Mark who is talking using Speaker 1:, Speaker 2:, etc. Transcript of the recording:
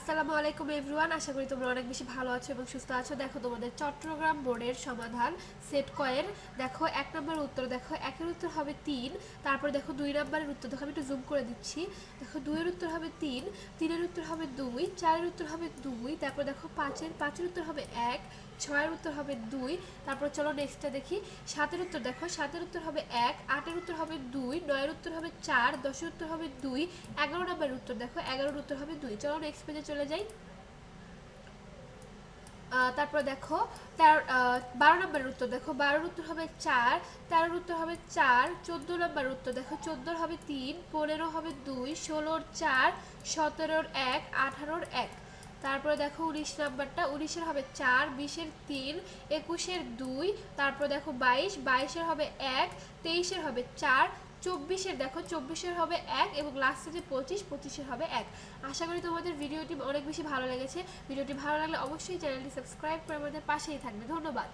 Speaker 1: আসসালামু আলাইকুম এভরিওয়ান আশা করি তোমরা অনেক বেশি ভালো আছো এবং সুস্থ আছো। দেখো, তোমাদের চট্টগ্রাম বোর্ডের সমাধান সেট কয়ের। দেখো, এক নম্বরের উত্তর, দেখো, একের উত্তর হবে তিন, তারপর দেখো, দুই নম্বরের উত্তর, দেখো, আমি একটু জুম করে দিচ্ছি। দেখো, দুইয়ের উত্তর হবে তিন, তিনের উত্তর হবে দুই, চারের উত্তর হবে দুই, তারপর দেখো, পাঁচের পাঁচের উত্তর হবে এক, ছয়ের উত্তর হবে দুই, তারপর চলো নেক্সটটা দেখি। সাতের উত্তর, দেখো, সাতের উত্তর হবে এক, আটের উত্তর হবে দুই নয়ের উত্তর হবে চার, দশের উত্তর হবে দুই, এগারো নম্বরের উত্তর দেখো, এগারোর উত্তর হবে দুই। চলো নেক্সট পেজে চলে যাই। তারপর দেখো, তেরো বারো নম্বরের উত্তর দেখো, বারোর উত্তর হবে চার, তেরোর উত্তর হবে চার চোদ্দ নম্বরের উত্তর দেখো, চোদ্দোর হবে তিন, পনেরো হবে দুই, ষোলোর চার, সতেরোর এক, আঠারোর এক। তারপরে দেখো উনিশ নাম্বারটা, উনিশের হবে চার, বিশের তিন, একুশের দুই, তারপর দেখো বাইশ, বাইশের হবে এক, তেইশের হবে চার চব্বিশের, দেখো চব্বিশের হবে এক এবং লাস্টে যে পঁচিশ, পঁচিশের হবে এক। আশা করি তোমাদের ভিডিওটি অনেক বেশি ভালো লেগেছে। ভিডিওটি ভালো লাগলে অবশ্যই চ্যানেলটি সাবস্ক্রাইব করে আমাদের পাশেই থাকবে। ধন্যবাদ।